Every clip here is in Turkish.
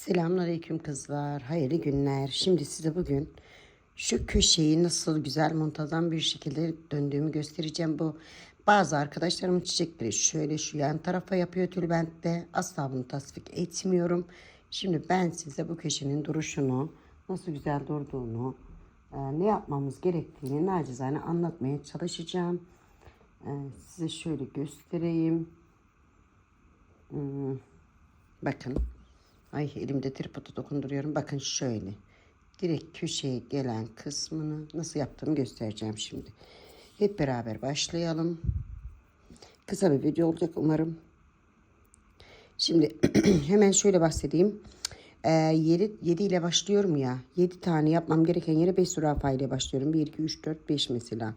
Selamünaleyküm kızlar. Hayırlı günler. Şimdi size bugün şu köşeyi nasıl güzel muntazam bir şekilde döndüğümü göstereceğim. Bu bazı arkadaşlarımın çiçekleri şöyle şu yan tarafa yapıyor tülbentte. Asla bunu tasvip etmiyorum. Şimdi ben size bu köşenin duruşunu, nasıl güzel durduğunu, e, ne yapmamız gerektiğini nacizane anlatmaya çalışacağım. E, Size şöyle göstereyim. Hmm, Bakın. Ay elimde tripodu dokunduruyorum. Bakın şöyle. Direkt köşeye gelen kısmını nasıl yaptığımı göstereceğim şimdi. Hep beraber başlayalım. Kısa bir video olacak umarım. Şimdi hemen şöyle bahsedeyim. Ee, 7, 7 ile başlıyorum ya. 7 tane yapmam gereken yere 5 zürafa ile başlıyorum. 1, 2, 3, 4, 5 mesela.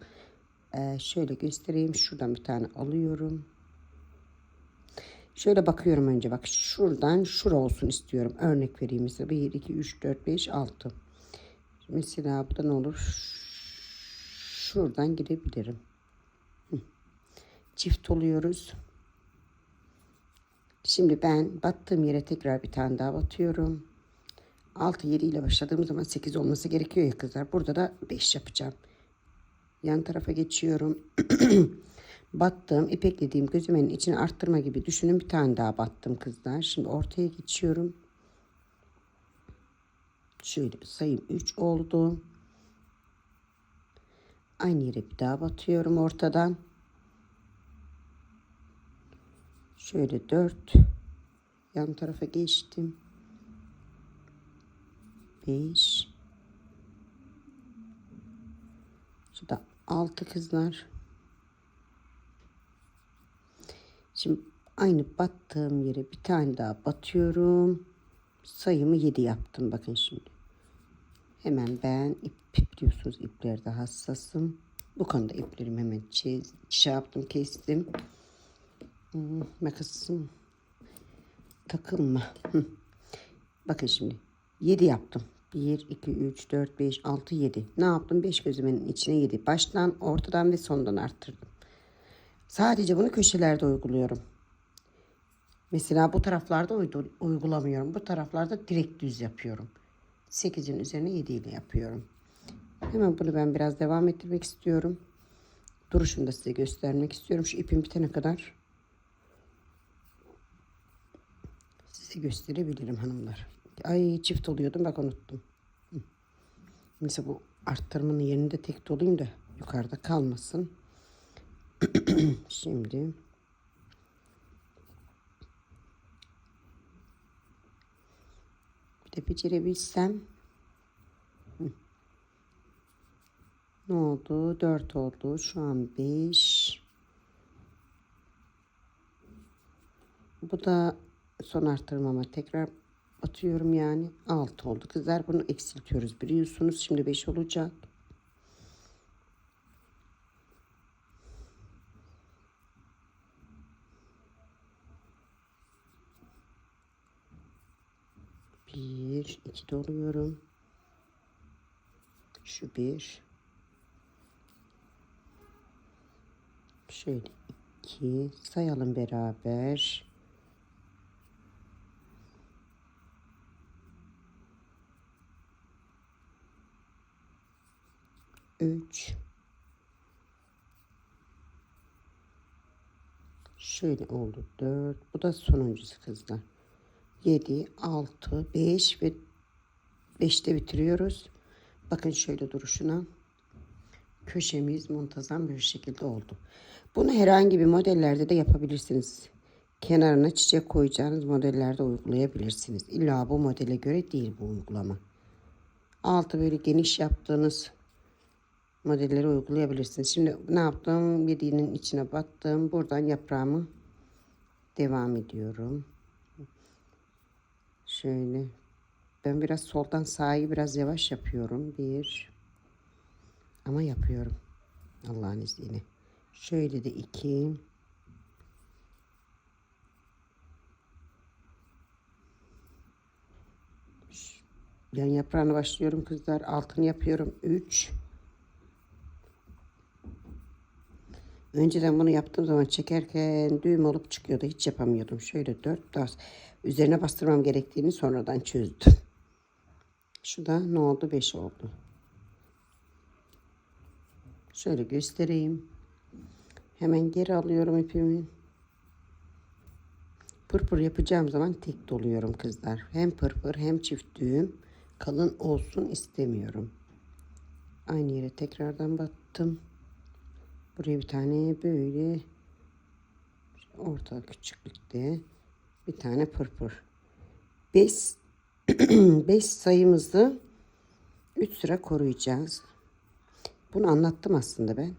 Ee, şöyle göstereyim. Şuradan bir tane alıyorum. Şöyle bakıyorum önce bak şuradan şura olsun istiyorum. Örnek vereyim mesela 1, 2, 3, 4, 5, 6. Mesela bu da ne olur? Şuradan girebilirim. Hı. Çift oluyoruz. Şimdi ben battığım yere tekrar bir tane daha batıyorum. 6, 7 ile başladığım zaman 8 olması gerekiyor ya kızlar. Burada da 5 yapacağım. Yan tarafa geçiyorum. battım ipeklediğim gözümenin içine arttırma gibi düşünün bir tane daha battım kızlar şimdi ortaya geçiyorum. Şöyle sayım 3 oldu. Aynı yere bir daha batıyorum ortadan. Şöyle 4 yan tarafa geçtim. 5 şurada 6 kızlar Şimdi aynı battığım yere bir tane daha batıyorum. Sayımı 7 yaptım bakın şimdi. Hemen ben ip biliyorsunuz iplerde hassasım. Bu konuda iplerimi hemen çiz, şey yaptım kestim. Hmm, makasım takılma. Bakın şimdi 7 yaptım. 1, 2, 3, 4, 5, 6, 7. Ne yaptım? 5 gözümün içine 7. Baştan, ortadan ve sondan arttırdım. Sadece bunu köşelerde uyguluyorum. Mesela bu taraflarda uygulamıyorum. Bu taraflarda direkt düz yapıyorum. 8'in üzerine 7 ile yapıyorum. Hemen bunu ben biraz devam ettirmek istiyorum. Duruşunu da size göstermek istiyorum. Şu ipim bitene kadar size gösterebilirim hanımlar. Ay çift oluyordum bak unuttum. Mesela bu arttırmanın yerinde tek dolayım da yukarıda kalmasın. Şimdi bir de becerebilsem ne oldu? 4 oldu. Şu an 5 bu da son arttırmama tekrar atıyorum yani 6 oldu. Kızlar bunu eksiltiyoruz biliyorsunuz. Şimdi 5 olacak. Bir, iki doluyorum. Şu bir. Şöyle iki. Sayalım beraber. Üç. Şöyle oldu. Dört. Bu da sonuncusu kızlar. 7, 6, 5 ve 5'te bitiriyoruz. Bakın şöyle duruşuna. Köşemiz muntazam bir şekilde oldu. Bunu herhangi bir modellerde de yapabilirsiniz. Kenarına çiçek koyacağınız modellerde uygulayabilirsiniz. İlla bu modele göre değil bu uygulama. Altı böyle geniş yaptığınız modelleri uygulayabilirsiniz. Şimdi ne yaptım? Yediğinin içine battım. Buradan yaprağımı devam ediyorum. Şöyle. Ben biraz soldan sağı biraz yavaş yapıyorum. Bir. Ama yapıyorum. Allah'ın izniyle. Şöyle de iki. Yan yaprağını başlıyorum kızlar. Altını yapıyorum. Üç. Önceden bunu yaptığım zaman çekerken düğüm olup çıkıyordu. Hiç yapamıyordum. Şöyle dört daha üzerine bastırmam gerektiğini sonradan çözdüm. Şu da ne oldu? Beş oldu. Şöyle göstereyim. Hemen geri alıyorum ipimi. Pırpır yapacağım zaman tek doluyorum kızlar. Hem pırpır hem çift düğüm kalın olsun istemiyorum. Aynı yere tekrardan battım. Buraya bir tane böyle orta küçüklükte bir tane pırpır. 5 5 sayımızı 3 sıra koruyacağız. Bunu anlattım aslında ben.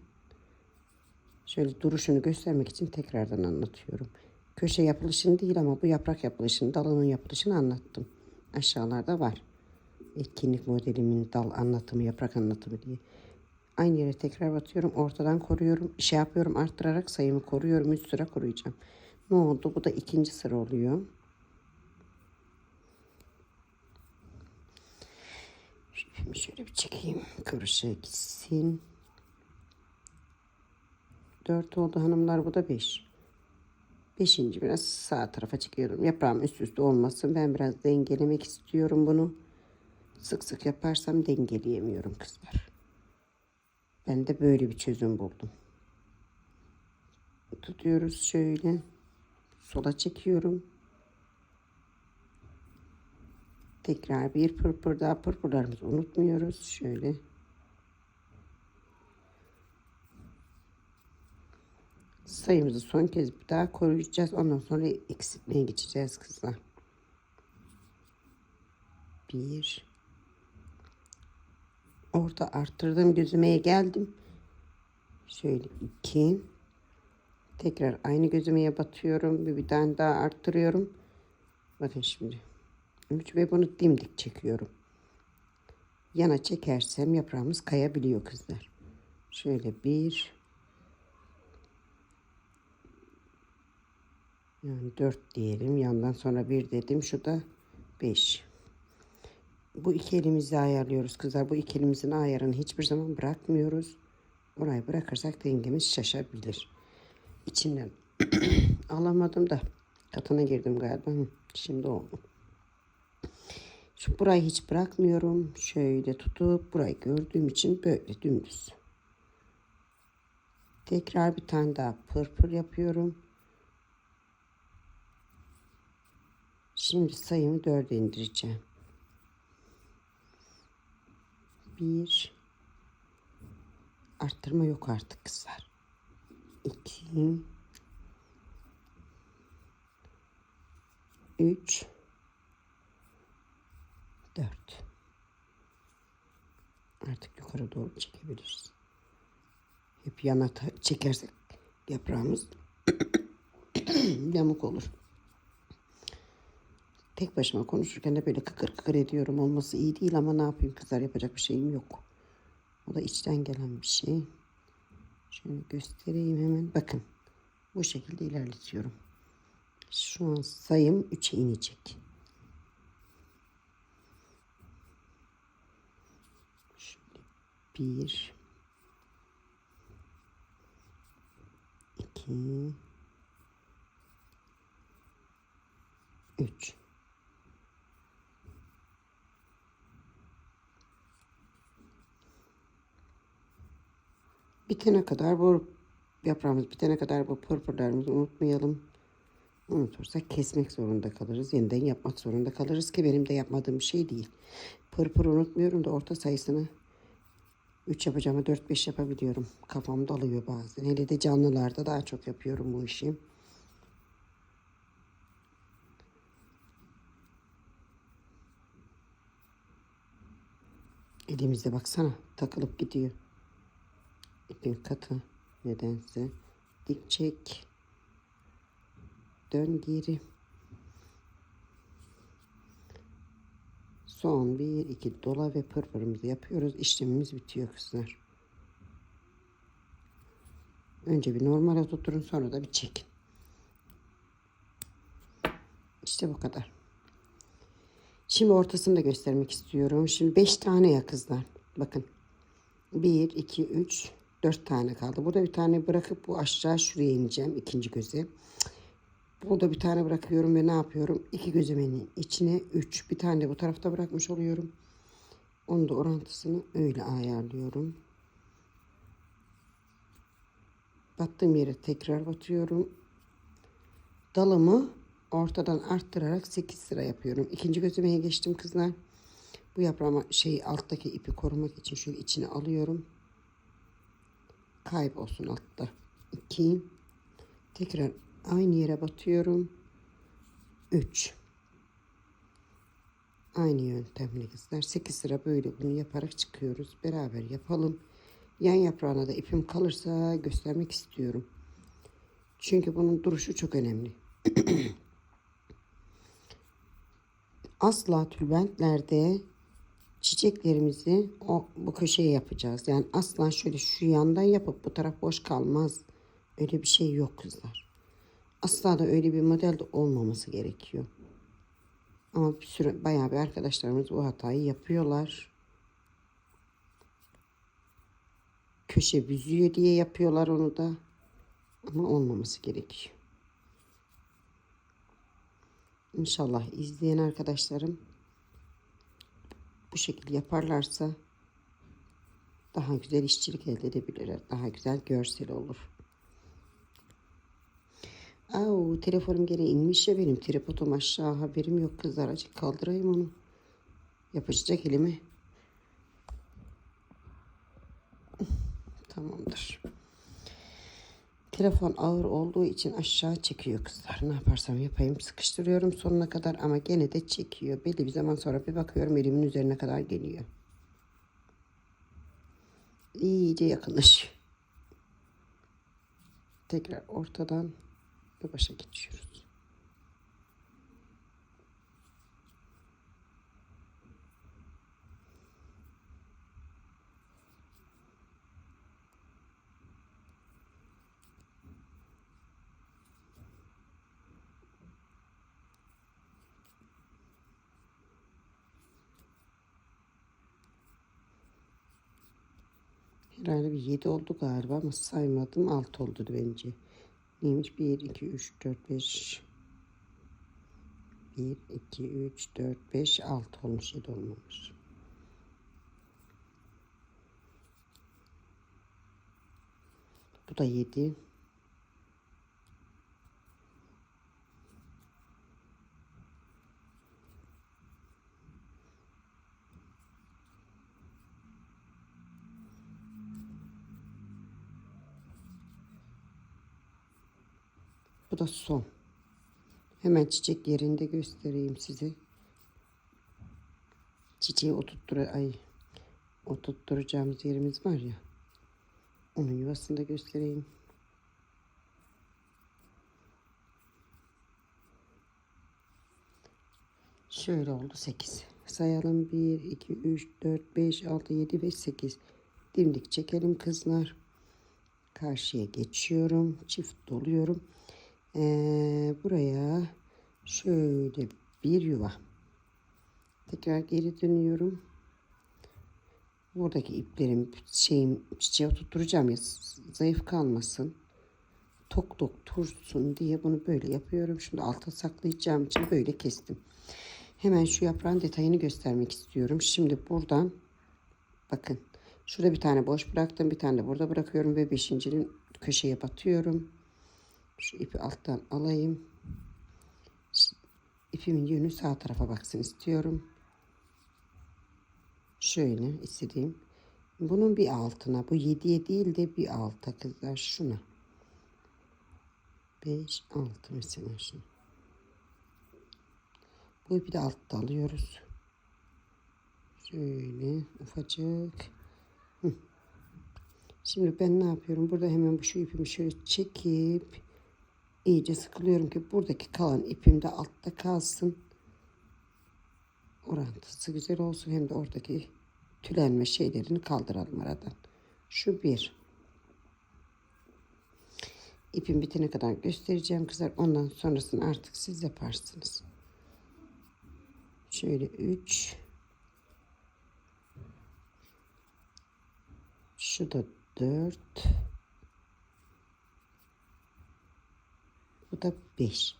Şöyle duruşunu göstermek için tekrardan anlatıyorum. Köşe yapılışını değil ama bu yaprak yapılışını, dalının yapılışını anlattım. Aşağılarda var. Etkinlik modelimin dal anlatımı, yaprak anlatımı diye. Aynı yere tekrar batıyorum. Ortadan koruyorum. Şey yapıyorum arttırarak sayımı koruyorum. Üç sıra koruyacağım. Ne oldu? Bu da ikinci sıra oluyor. Şimdi şöyle bir çekeyim. Kıvrışığa gitsin. Dört oldu hanımlar. Bu da beş. Beşinci biraz sağ tarafa çekiyorum. Yaprağım üst üste olmasın. Ben biraz dengelemek istiyorum bunu. Sık sık yaparsam dengeleyemiyorum kızlar. Ben de böyle bir çözüm buldum. Tutuyoruz şöyle. Sola çekiyorum. Tekrar bir pırpır daha pırpırlarımızı unutmuyoruz. Şöyle. Sayımızı son kez bir daha koruyacağız. Ondan sonra eksiltmeye geçeceğiz kızlar. Bir. Orada arttırdım gözümeye geldim. Şöyle iki. Tekrar aynı gözümeye batıyorum. Bir, bir tane daha arttırıyorum. Bakın şimdi. Üç ve bunu dimdik çekiyorum. Yana çekersem yaprağımız kayabiliyor kızlar. Şöyle bir. Yani dört diyelim. Yandan sonra bir dedim. Şu da beş. Bu iki elimizi ayarlıyoruz kızlar. Bu iki elimizin ayarını hiçbir zaman bırakmıyoruz. Orayı bırakırsak dengemiz şaşabilir. İçinden alamadım da katına girdim galiba. Şimdi oldu. Burayı hiç bırakmıyorum. Şöyle tutup burayı gördüğüm için böyle dümdüz. Tekrar bir tane daha pırpır yapıyorum. Şimdi sayımı dörde indireceğim. Bir. Arttırma yok artık kızlar. İki. Üç. Dört. Artık yukarı doğru çekebiliriz. Hep yana çekersek yaprağımız yamuk olur. Tek başıma konuşurken de böyle kıkır kıkır ediyorum. Olması iyi değil ama ne yapayım kızlar yapacak bir şeyim yok. O da içten gelen bir şey. Şöyle göstereyim hemen. Bakın bu şekilde ilerletiyorum. Şu an sayım 3'e inecek. Şöyle bir, iki, üç. Bitene kadar bu yaprağımız bitene kadar bu pırpırlarımızı unutmayalım. Unutursak kesmek zorunda kalırız. Yeniden yapmak zorunda kalırız ki benim de yapmadığım bir şey değil. Pırpır unutmuyorum da orta sayısını 3 yapacağımı 4-5 yapabiliyorum. Kafam dalıyor bazen. Hele de canlılarda daha çok yapıyorum bu işi. Elimizde baksana takılıp gidiyor. İpin katı nedense. Dik çek. Dön geri. Son bir iki dola ve pırpırımızı yapıyoruz. İşlemimiz bitiyor kızlar. Önce bir normale tutturun sonra da bir çekin. İşte bu kadar. Şimdi ortasını da göstermek istiyorum. Şimdi 5 tane ya kızlar. Bakın. 1, 2, 3, Dört tane kaldı. Burada bir tane bırakıp bu aşağı şuraya ineceğim. ikinci göze. Burada bir tane bırakıyorum ve ne yapıyorum? İki gözlemenin içine üç. Bir tane de bu tarafta bırakmış oluyorum. Onun da orantısını öyle ayarlıyorum. Battığım yere tekrar batıyorum. Dalımı ortadan arttırarak 8 sıra yapıyorum. İkinci gözlemeye geçtim kızlar. Bu yaprağıma şey alttaki ipi korumak için şöyle içine alıyorum. Kaybolsun altta. 2 Tekrar aynı yere batıyorum. 3 Aynı yöntemle kızlar. 8 sıra böyle bunu yaparak çıkıyoruz. Beraber yapalım. Yan yaprağına da ipim kalırsa göstermek istiyorum. Çünkü bunun duruşu çok önemli. Asla tülbentlerde çiçeklerimizi o bu köşeye yapacağız. Yani asla şöyle şu yandan yapıp bu taraf boş kalmaz. Öyle bir şey yok kızlar. Asla da öyle bir model de olmaması gerekiyor. Ama bir sürü bayağı bir arkadaşlarımız bu hatayı yapıyorlar. Köşe büzüyor diye yapıyorlar onu da. Ama olmaması gerekiyor. İnşallah izleyen arkadaşlarım bu şekilde yaparlarsa daha güzel işçilik elde edebilirler. Daha güzel görsel olur. Au, telefonum gene inmiş ya benim tripodum aşağı haberim yok kızlar. Acık kaldırayım onu. Yapışacak elime. Tamamdır. Telefon ağır olduğu için aşağı çekiyor kızlar. Ne yaparsam yapayım sıkıştırıyorum sonuna kadar ama gene de çekiyor. Belli bir zaman sonra bir bakıyorum elimin üzerine kadar geliyor. İyice yakınlaşıyor. Tekrar ortadan ve başa geçiyoruz. Herhalde bir 7 oldu galiba ama saymadım 6 oldu bence. Neymiş? 1, 2, 3, 4, 5 1, 2, 3, 4, 5, 6 olmuş 7 olmamış. Bu da 7. Bu da son. Hemen çiçek yerinde göstereyim size. Çiçeği oturttur ay oturtturacağımız yerimiz var ya. Onun yuvasını da göstereyim. Şöyle oldu 8. Sayalım 1, 2, 3, 4, 5, 6, 7 ve 8. Dimdik çekelim kızlar. Karşıya geçiyorum. Çift doluyorum. Ee, buraya şöyle bir yuva. Tekrar geri dönüyorum. Buradaki iplerim şeyim çiçeğe tutturacağım ya zayıf kalmasın. Tok tok tursun diye bunu böyle yapıyorum. Şimdi alta saklayacağım için böyle kestim. Hemen şu yaprağın detayını göstermek istiyorum. Şimdi buradan bakın şurada bir tane boş bıraktım. Bir tane de burada bırakıyorum ve beşincinin köşeye batıyorum. Şu ipi alttan alayım. İpimin yönü sağ tarafa baksın istiyorum. Şöyle istediğim. Bunun bir altına. Bu 7'ye değil de bir alta kızlar. Şuna. 5, 6 mesela şunu. Bu ipi de altta alıyoruz. Şöyle ufacık. Şimdi ben ne yapıyorum? Burada hemen bu şu ipimi şöyle çekip iyice sıkılıyorum ki buradaki kalan ipim de altta kalsın. Orantısı güzel olsun hem de oradaki tülenme şeylerini kaldıralım aradan. Şu bir. İpim bitene kadar göstereceğim kızlar. Ondan sonrasını artık siz yaparsınız. Şöyle üç. Şu da dört. Bu da beş.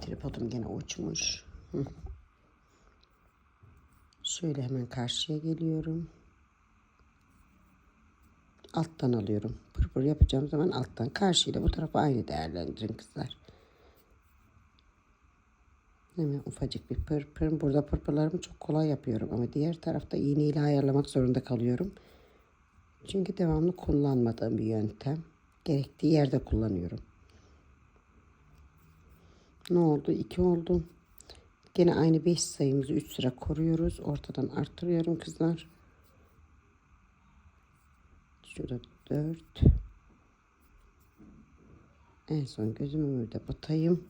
Tripodum gene uçmuş. Hı. Şöyle hemen karşıya geliyorum. Alttan alıyorum. Pırpır yapacağım zaman alttan. Karşıyla bu tarafa aynı değerlendirin kızlar. Hemen ufacık bir pırpır. Burada pırpırlarımı çok kolay yapıyorum ama diğer tarafta iğneyle ayarlamak zorunda kalıyorum. Çünkü devamlı kullanmadığım bir yöntem. Gerektiği yerde kullanıyorum. Ne oldu? 2 oldu. Gene aynı 5 sayımızı 3 sıra koruyoruz. Ortadan artırıyorum kızlar. Şurada 4. En son gözümü de batayım.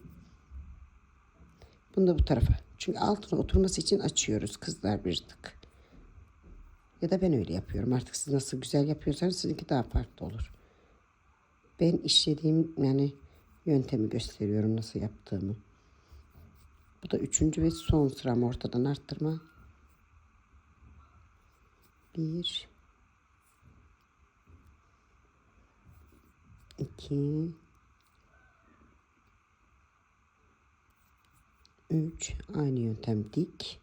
Bunu da bu tarafa. Çünkü altına oturması için açıyoruz kızlar bir tık. Ya da ben öyle yapıyorum. Artık siz nasıl güzel yapıyorsanız sizinki daha farklı olur. Ben işlediğim yani yöntemi gösteriyorum nasıl yaptığımı. Bu da üçüncü ve son sıram ortadan arttırma. Bir. iki, Üç. Aynı yöntem dik.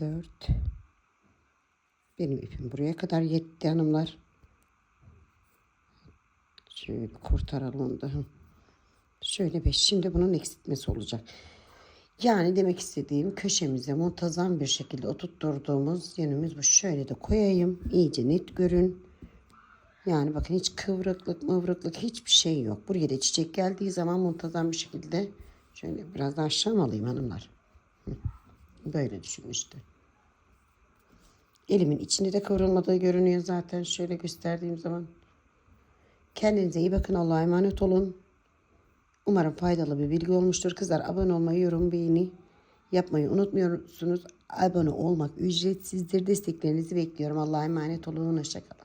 Dört. Benim ipim buraya kadar yetti hanımlar. Şöyle kurtaralım da. Şöyle beş. Şimdi bunun eksiltmesi olacak. Yani demek istediğim köşemize muntazam bir şekilde oturtturduğumuz yönümüz bu. Şöyle de koyayım. İyice net görün. Yani bakın hiç kıvrıklık mıvrıklık hiçbir şey yok. Buraya da çiçek geldiği zaman muntazam bir şekilde şöyle biraz daha aşağı alayım hanımlar? Böyle düşün işte. Elimin içinde de kıvrılmadığı görünüyor zaten şöyle gösterdiğim zaman. Kendinize iyi bakın. Allah'a emanet olun. Umarım faydalı bir bilgi olmuştur. Kızlar abone olmayı, yorum, beğeni yapmayı unutmuyorsunuz. Abone olmak ücretsizdir. Desteklerinizi bekliyorum. Allah'a emanet olun. Hoşçakalın.